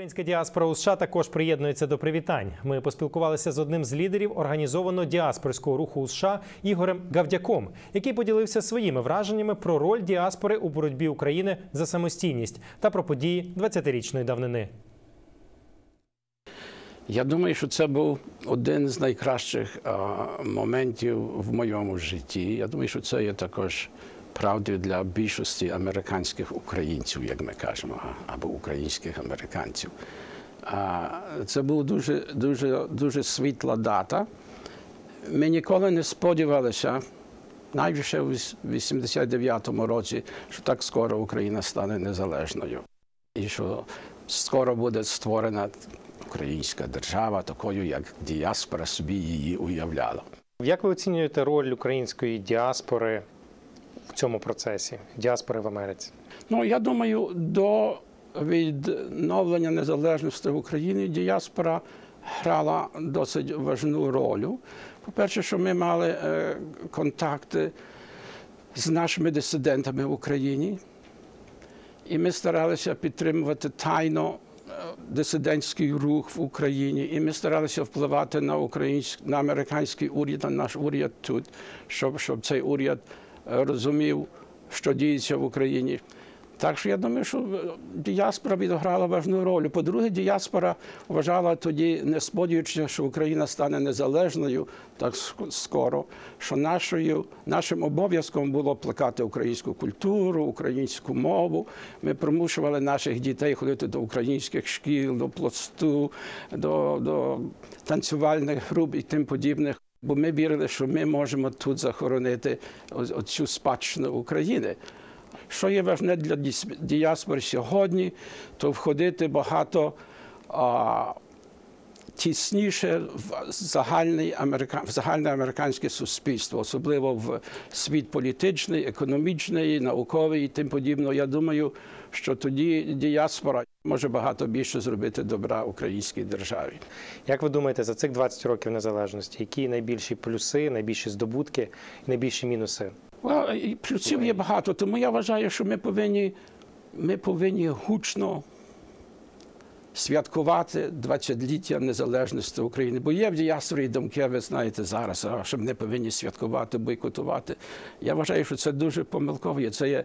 Українська діаспора у США також приєднується до привітань. Ми поспілкувалися з одним з лідерів організованого діаспорського руху у США Ігорем Гавдяком, який поділився своїми враженнями про роль діаспори у боротьбі України за самостійність та про події 20-річної давнини. Я думаю, що це був один з найкращих моментів в моєму житті. Я думаю, що це є також правдою для більшості американських українців, як ми кажемо, або українських американців. Це була дуже, дуже, дуже світла дата. Ми ніколи не сподівалися, навіть ще в 89-му році, що так скоро Україна стане незалежною. І що скоро буде створена українська держава, такою, як діаспора собі її уявляла. Як ви оцінюєте роль української діаспори в цьому процесі діаспори в Америці? Ну, я думаю, до відновлення незалежності в Україні діаспора грала досить важну роль. По-перше, що ми мали е, контакти з нашими дисидентами в Україні, і ми старалися підтримувати тайно дисидентський рух в Україні, і ми старалися впливати на український, на американський уряд, на наш уряд тут, щоб, щоб цей уряд розумів, що діється в Україні. Так що я думаю, що діаспора відіграла важну роль. По-друге, діаспора вважала тоді, не сподіваючись, що Україна стане незалежною так скоро, що нашою, нашим обов'язком було плекати українську культуру, українську мову. Ми примушували наших дітей ходити до українських шкіл, до пласту, до, до танцювальних груп і тим подібних. Бо ми вірили, що ми можемо тут захоронити оцю спадщину України. Що є важне для діаспори сьогодні, то входити багато а, тісніше в загальне, америка... в загальне американське суспільство, особливо в світ політичний, економічний, науковий і тим подібне. Я думаю, що тоді діаспора може багато більше зробити добра українській державі. Як ви думаєте, за цих 20 років незалежності, які найбільші плюси, найбільші здобутки, найбільші мінуси? Плюсів є багато, тому я вважаю, що ми повинні, ми повинні гучно святкувати 20-ліття незалежності України. Бо є в діаспорі думки, ви знаєте, зараз, що ми не повинні святкувати, бойкотувати. Я вважаю, що це дуже помилково. Це є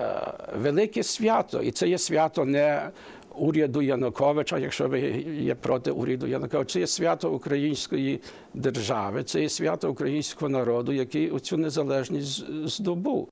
е, велике свято, і це є свято не уряду Януковича, якщо ви є проти уряду Януковича, це є свято української держави, це є свято українського народу, який цю незалежність здобув.